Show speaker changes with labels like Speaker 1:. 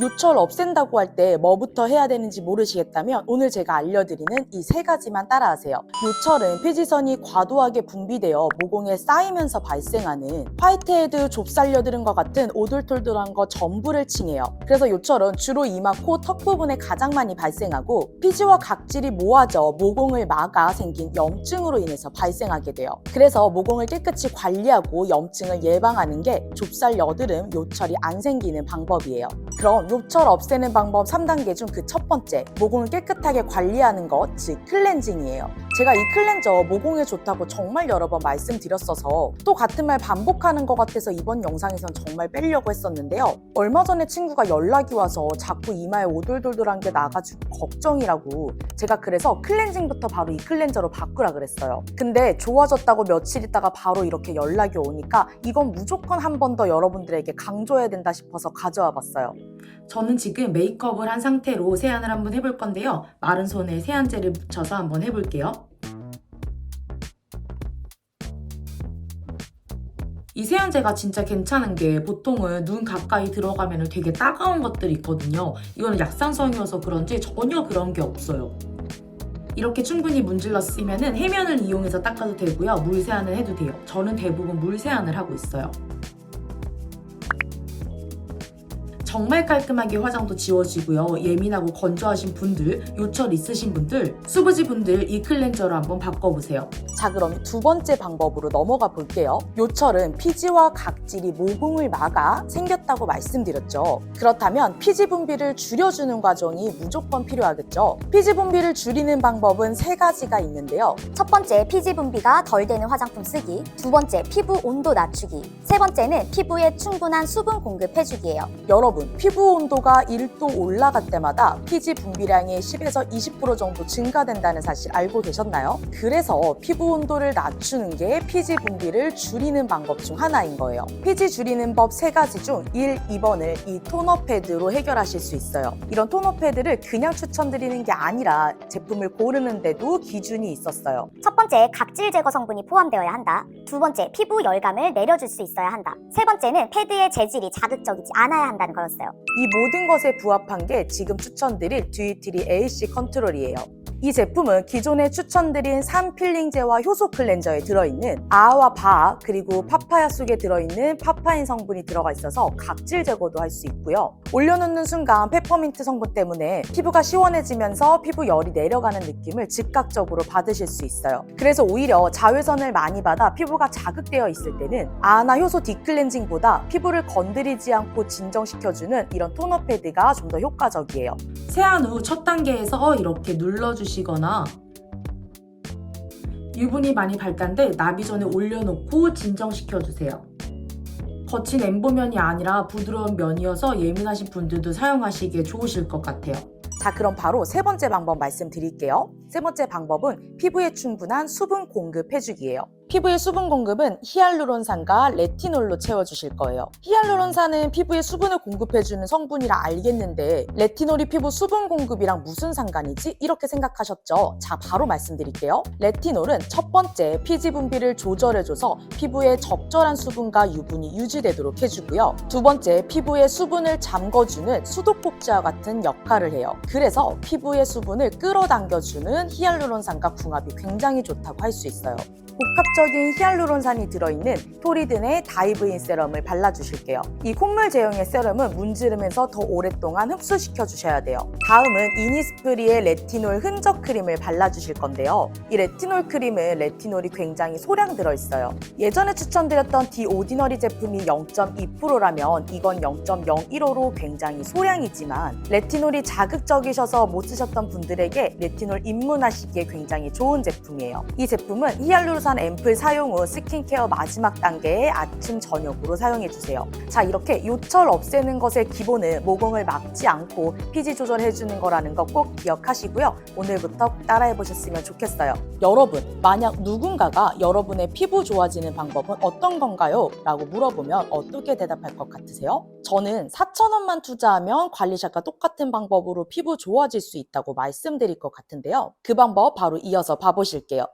Speaker 1: 요철 없앤다고 할 때 뭐부터 해야 되는지 모르시겠다면 오늘 제가 알려드리는 이 세 가지만 따라하세요. 요철은 피지선이 과도하게 분비되어 모공에 쌓이면서 발생하는 화이트헤드, 좁쌀여드름과 같은 오돌톨돌한 거 전부를 칭해요. 그래서 요철은 주로 이마, 코, 턱 부분에 가장 많이 발생하고 피지와 각질이 모아져 모공을 막아 생긴 염증으로 인해서 발생하게 돼요. 그래서 모공을 깨끗이 관리하고 염증을 예방하는 게 좁쌀 여드름, 요철이 안 생기는 방법이에요. 그럼 요철 없애는 방법 3단계 중 그 첫 번째, 모공을 깨끗하게 관리하는 것, 즉 클렌징이에요. 제가 이 클렌저 모공에 좋다고 정말 여러 번 말씀드렸어서 또 같은 말 반복하는 것 같아서 이번 영상에선 정말 빼려고 했었는데요. 얼마 전에 친구가 연락이 와서 자꾸 이마에 오돌돌돌한 게 나가지고 걱정이라고 제가 그래서 클렌징부터 바로 이 클렌저로 바꾸라 그랬어요. 근데 좋아졌다고 며칠 있다가 바로 이렇게 연락이 오니까 이건 무조건 한 번 더 여러분들에게 강조해야 된다 싶어서 가져와 봤어요.
Speaker 2: 저는 지금 메이크업을 한 상태로 세안을 한번 해볼 건데요. 마른 손에 세안제를 묻혀서 한번 해볼게요. 이 세안제가 진짜 괜찮은 게 보통은 눈 가까이 들어가면 되게 따가운 것들이 있거든요. 이거는 약산성이어서 그런지 전혀 그런 게 없어요. 이렇게 충분히 문질러 쓰면 해면을 이용해서 닦아도 되고요. 물 세안을 해도 돼요. 저는 대부분 물 세안을 하고 있어요. 정말 깔끔하게 화장도 지워지고요. 예민하고 건조하신 분들, 요철 있으신 분들, 수부지 분들 이 클렌저로 한번 바꿔보세요.
Speaker 1: 자 그럼 두 번째 방법으로 넘어가 볼게요. 요철은 피지와 각질이 모공을 막아 생겼다고 말씀드렸죠. 그렇다면 피지 분비를 줄여주는 과정이 무조건 필요하겠죠. 피지 분비를 줄이는 방법은 세 가지가 있는데요.
Speaker 3: 첫 번째, 피지 분비가 덜 되는 화장품 쓰기. 두 번째, 피부 온도 낮추기. 세 번째는 피부에 충분한 수분 공급해주기예요.
Speaker 1: 여러분, 피부 온도가 1도 올라갈 때마다 피지 분비량이 10에서 20% 정도 증가된다는 사실 알고 계셨나요? 그래서 피부 온도를 낮추는 게 피지 분비를 줄이는 방법 중 하나인 거예요. 피지 줄이는 법 세 가지 중 1, 2번을 이 토너 패드로 해결하실 수 있어요. 이런 토너 패드를 그냥 추천드리는 게 아니라 제품을 고르는데도 기준이 있었어요.
Speaker 3: 첫 번째, 각질 제거 성분이 포함되어야 한다. 두 번째, 피부 열감을 내려줄 수 있어야 한다. 세 번째는 패드의 재질이 자극적이지 않아야 한다는 거였어요.
Speaker 1: 이 모든 것에 부합한 게 지금 추천드릴 듀이트리 AC 컨트롤이에요. 이 제품은 기존에 추천드린 3필링제와 효소 클렌저에 들어있는 아와 바 그리고 파파야 속에 들어있는 파파인 성분이 들어가 있어서 각질 제거도 할 수 있고요. 올려놓는 순간 페퍼민트 성분 때문에 피부가 시원해지면서 피부 열이 내려가는 느낌을 즉각적으로 받으실 수 있어요. 그래서 오히려 자외선을 많이 받아 피부가 자극되어 있을 때는 아나 효소 디클렌징보다 피부를 건드리지 않고 진정시켜주는 이런 토너 패드가 좀 더 효과적이에요.
Speaker 2: 세안 후 첫 단계에서 이렇게 눌러주시 거나 유분이 많이 발단돼 나비 전에 올려놓고 진정시켜 주세요. 거친 엠보면이 아니라 부드러운 면이어서 예민하신 분들도 사용하시기에 좋으실 것 같아요.
Speaker 1: 자, 그럼 바로 세 번째 방법 말씀드릴게요. 세 번째 방법은 피부에 충분한 수분 공급 해주기예요. 피부의 수분 공급은 히알루론산과 레티놀로 채워주실 거예요. 히알루론산은 피부에 수분을 공급해주는 성분이라 알겠는데 레티놀이 피부 수분 공급이랑 무슨 상관이지? 이렇게 생각하셨죠? 자, 바로 말씀드릴게요. 레티놀은 첫 번째 피지 분비를 조절해줘서 피부에 적절한 수분과 유분이 유지되도록 해주고요. 두 번째 피부의 수분을 잠궈주는 수도꼭지와 같은 역할을 해요. 그래서 피부의 수분을 끌어당겨주는 히알루론산과 궁합이 굉장히 좋다고 할 수 있어요. 복합 적인 히알루론산이 들어있는 토리든의 다이브인 세럼을 발라주실게요. 이 콧물 제형의 세럼은 문지르면서 더 오랫동안 흡수시켜 주셔야 돼요. 다음은 이니스프리의 레티놀 흔적 크림을 발라주실 건데요. 이 레티놀 크림은 레티놀이 굉장히 소량 들어있어요. 예전에 추천드렸던 디 오디너리 제품이 0.2%라면 이건 0.015로 굉장히 소량이지만 레티놀이 자극적이셔서 못 쓰셨던 분들에게 레티놀 입문하시기에 굉장히 좋은 제품이에요. 이 제품은 히알루론산 앰플 사용 후 스킨케어 마지막 단계에 아침 저녁으로 사용해 주세요. 자 이렇게 요철 없애는 것의 기본은 모공을 막지 않고 피지 조절해 주는 거라는 거 꼭 기억하시고요. 오늘부터 꼭 따라해 보셨으면 좋겠어요. 여러분 만약 누군가가 여러분의 피부 좋아지는 방법은 어떤 건가요? 라고 물어보면 어떻게 대답할 것 같으세요? 저는 4,000원만 투자하면 관리샷과 똑같은 방법으로 피부 좋아질 수 있다고 말씀드릴 것 같은데요. 그 방법 바로 이어서 봐보실게요.